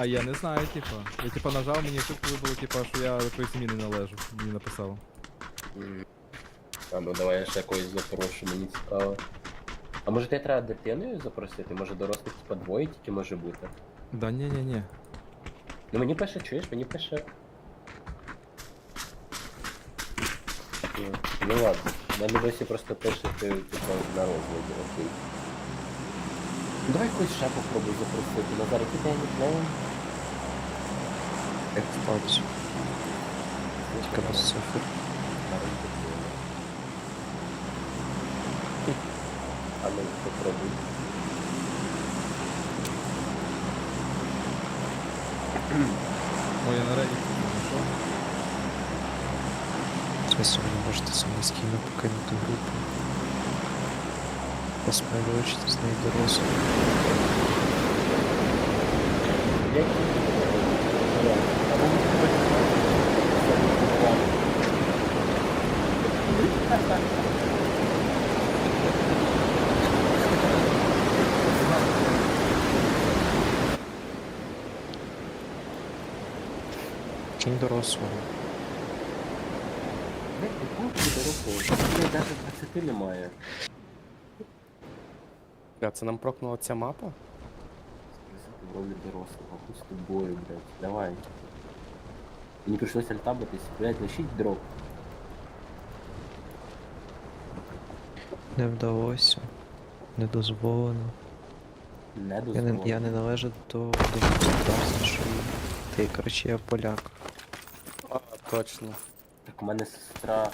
А я не знаю, типа. Я типа нажав, мені тут вибило, типа, що я до якоїсь сім'ї не належу. Мені написало. М. А ну давай я ще когось запрошу, мені цікаво. А може тебе треба дитиною запросити? Може дорослих типа двоє тільки може бути? Да ні, ні, ні. Ну мені пише, чуєш, мені пише. Ну, Ну ладно. Мене досі просто пише, ти типа на розгляді, окей. Ну, Давай когось ще попробуй запросити. Назар, який тебе нікнейм? Як спать. Тільки без цифр. А ну попробуй. Ой, я на рейді знайшов. Звісно, ви можете самостійно покинути групу. Посмілювачити з неї дорослі. Як ти Бля, а ви не Кінь дорослого. Купи дорослого. Навіть 20 немає. Бля, це нам прокнула ця мапа? Спросити в ролі дорослого. Хуй з тобою, блядь. Давай. Мені прийшлося альтабитись. Блядь, лишіть дроп. Не вдалося. Не дозволено. Не Я не, дозволено. я не належу до, до государства, що. Ти, коротше, я поляк. Точно. Так у мене сестра.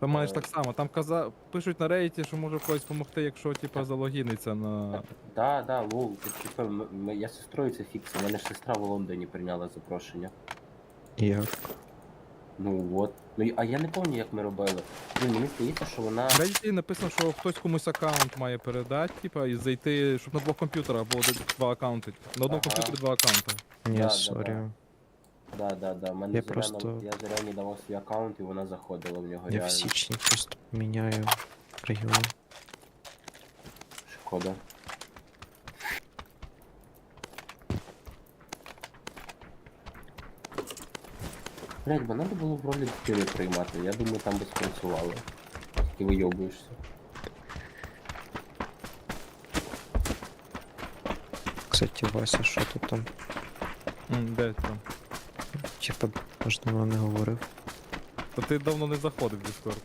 Там маєш Е. так само, там каза... пишуть на рейті, що може когось допомогти, якщо типа залогіниться на. Да, да, лол, ти типу, м- м- я з сестрою це фікс. У мене ж сестра в Лондоні прийняла запрошення. Як? Ну от. Ну і- а я не пам'ятаю, як ми робили. Блін, мені здається, що вона. В рейті написано, що хтось комусь аккаунт має передати, типа, і зайти, щоб на двох комп'ютерах було два аккаунти. На одному Ага. комп'ютері два аккаунти. Ні, Да, да, сорі. да. Да, да, да. Мене Я Зоряна- просто- я Зоряні давав свій аккаунт і вона заходила в нього Я реально. в січні просто міняю регіон. Шкода. Блять, бо надо було в ролі дитини приймати. Я думаю, там би спрацювало. Тільки вийобуєшся. Кстати, Вася, що ти там? М, Де там? Типа, можливо, не говорив. Та ти давно не заходив в Discord.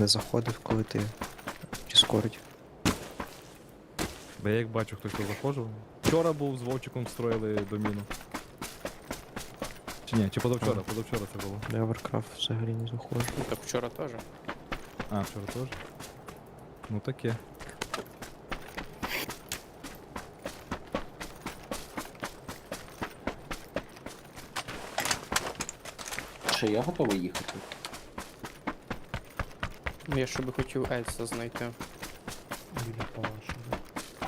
Не заходив, коли ти в Діскорді. Бо я як бачу, хтось тут заходив. Вчора був з Вовчиком строїли доміну. Чи ні, чи позавчора, позавчора це було. Я в Warcraft взагалі не заходжу. Так вчора теж. А, вчора теж. Ну таке. Що, я готовий їхати? Ну, Я ще би хотів Ельса знайти. Біля Палашина.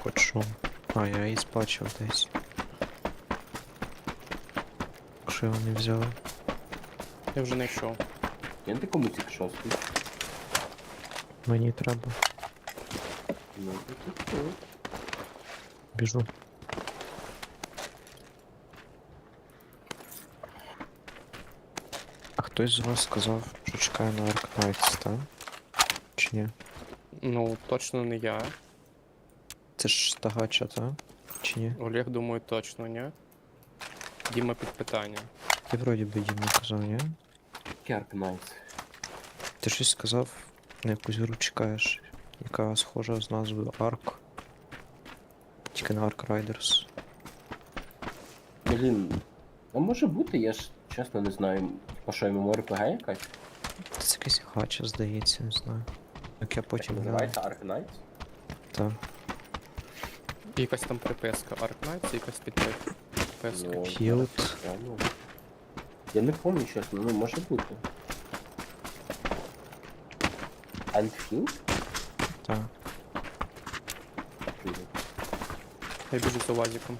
Хоч що. А, я її сплачив десь. Якщо його не взяли. Я вже знайшов. Киньте комусь як шостий. Мені треба. Ну, так. Біжу. Хтось з вас сказав, що чекає на Ark Knights, так? Чи ні? Ну, точно не я. Це ж тагача, так? Чи ні? Олег, думаю, точно ні. Діма під питання. Ти вроді би не казав, ні? Керк Найтс. Ти щось сказав, на якусь гру чекаєш, яка схожа з назвою Ark. Тільки на Ark Riders. Блін, а може бути, я ж чесно не знаю. Типа що, ММОРПГ якась? Це якась гача, здається, не знаю. Як я потім глянув. називається Ark Knights? Так. І якась там приписка. Ark Knights, і якась підписка. Ну, я не пам'ятаю, чесно, ну може бути. Anfield? Так. Я біжу за Вазіком.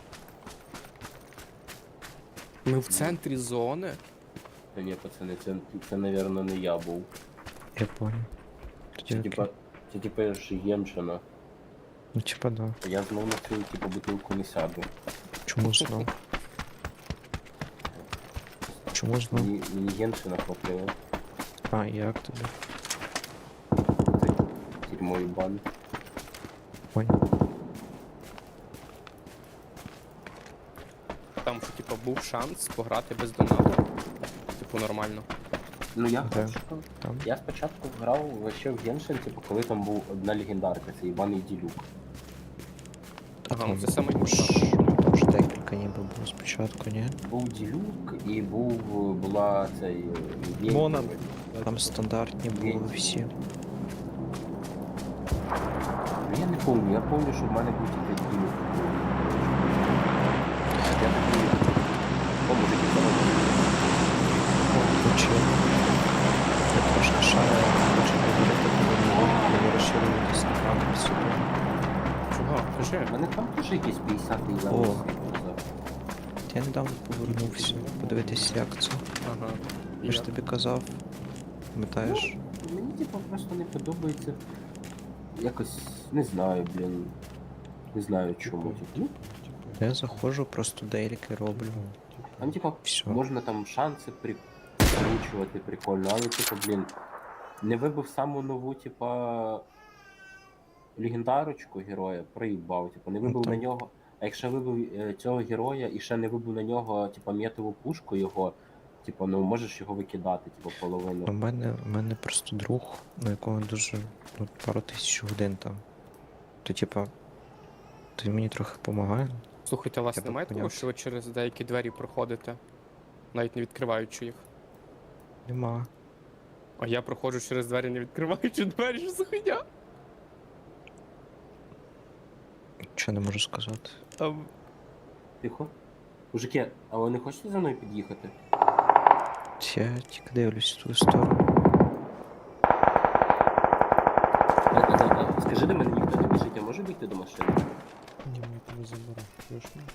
Ми в центрі зони. Та ні, пацани, це, це, напевно, не я був. Я понял. Це окей. типа, це типа ж Ємчина. Ну типа да. Я знов на цю типу бутилку не сяду. Чому знов? Чому знов? Мені, мені геншина хватило. А, як тобі? Цей бан. Понял. Там, що, типу, був шанс пограти без донату. Типу, нормально. Ну я Де? хочу. Там. Я спочатку грав ще в Геншин, типу, коли там був одна легендарка, це Іван Ділюк. Ага, ну це саме Там ж декілька ніби було спочатку, ні? Був Ділюк і був була цей е, Євгеній. Там стандартні були всі. Ну, Я не пам'ятаю, я пам'ятаю, що в мене був тільки Ділюк. Я такий, о, мужики, здорово. Я трошки шарю, хочу говорити, коли мені розширюватись на правду собі. Чого? Кажи. У мене там теж якийсь 50 й О. Я недавно повернувся, подивитись, як це. Ага. Я ж тобі казав. Пам'ятаєш? Мені типу просто не подобається. Якось не знаю, блін. Не знаю чому. Ну, Я заходжу, просто дейліки роблю. Там, типу, Все. можна там шанси при... прикручувати прикольно, але типу, блін. Не вибив саму нову, типа. Легендарочку героя, проїбав, типу, не Ну, вибив там- на нього. А якщо вибив е, цього героя і ще не вибив на нього, типа, метову пушку його, типу, ну можеш його викидати, типу, половину. У мене, у мене просто друг, на якого дуже ну, пару тисяч годин там. То типа. Він мені трохи допомагає. Слухайте, у вас Я немає того, поняв. що ви через деякі двері проходите, навіть не відкриваючи їх. Нема. А я проходжу через двері, не відкриваючи двері, що за хуйня? Нічого не можу сказати. Там Тихо. Мужики, а ви не хочете за мною під'їхати? Я тільки дивлюсь в твою сторону. Тебе заберу. Чуєш мене?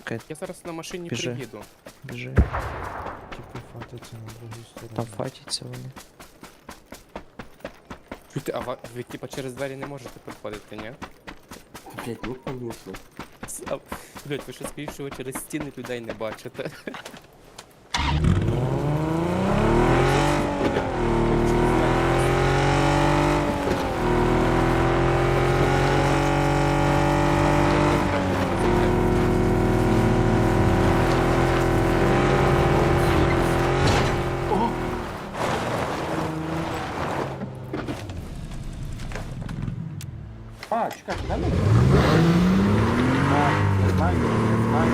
Окей, я зараз на машині Біжи. приїду. біжи. Типу фатиться на другу сторону. Там фатяться вони. Чуєте, а ва- ви типа через двері не можете проходити, ні? Блять, ну конечно. А, Блять, ви що скоріше ви через стіни людей не бачите. А, чекай, куди ми? А, знаю, я знаю.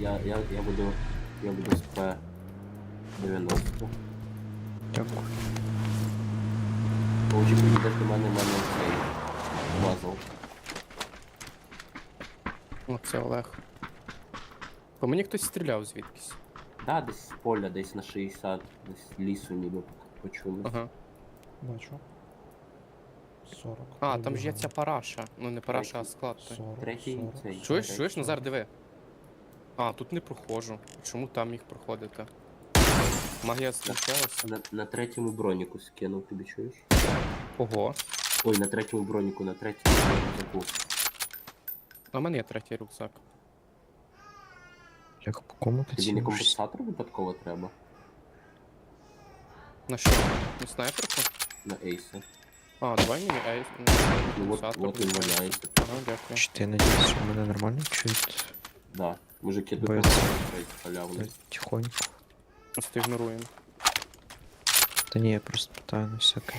Я, я, я буду, я буду з П-90. Дякую. Получи приїдеш до мене, мене цей мазал. О, це Олег. По мені хтось стріляв звідкись. Да, десь з поля, десь на 60, десь з лісу ніби почули. Ага. Бачу. 40. А, там ж є ця параша. Ну не параша, а склад. той. 40, Третій 40. цей. Чуєш, чуєш, Назар, диви. А, тут не проходжу. Чому там їх проходити? Магія скінчилася. На, на третьому броніку скинув, тобі чуєш? Ого. Ой, на третьому броніку, на третьому броніку. А в мене є третій рюкзак. Як по кому ти Тобі не компенсатор випадково треба? На що? На снайперку? На ейса. А, давай мені ейс. Ну от, от він валяється. Ага, дякую. Чи ти надіюсь, що мене нормально чують? Да. Мужики Бо допомагають я- цей. Тихонько. Просто ігноруємо. Та ні, я просто питаю на всяке.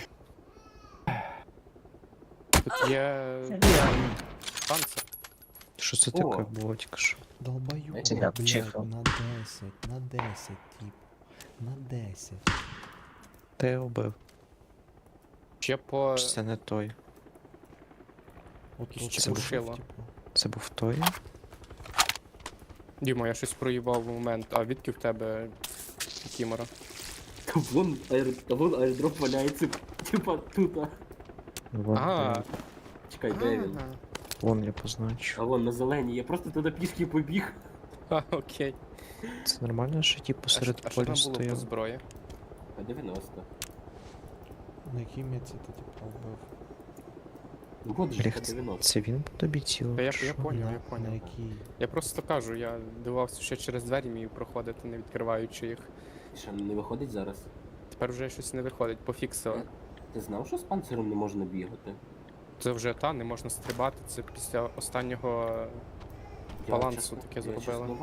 Тут є. Панцир. Що це О. таке було тільки що? Долбаю, я блядь, на 10, на 10, тип. На 10. Та я убив. Ще по. Чи це не той? От Якийсь тут типу. Це був той? Діма, я щось проїбав в момент. А відки в тебе Кімора? Та вон, аер... Та вон аердроп валяється, типа тут. а. Вон, А, де- Чекай, де він? ага. вон я позначу. А вон на зеленій, я просто туди пішки побіг. А, окей. Це нормально, що ті А посеред що- а що поля там було по стояв? зброї? А 90. На якій міці ти типа вбив? Ну от же Блях, 90. це він по тобі цілив? Та я, чи я що? поняв, я поняв. на якій? Я просто кажу, я дивився, що через двері міг проходити, не відкриваючи їх. Що, не виходить зараз? Тепер вже щось не виходить, пофіксили. Ти знав, що з панциром не можна бігати? Це вже та, не можна стрибати, це після останнього Я, Балансу таке зробили.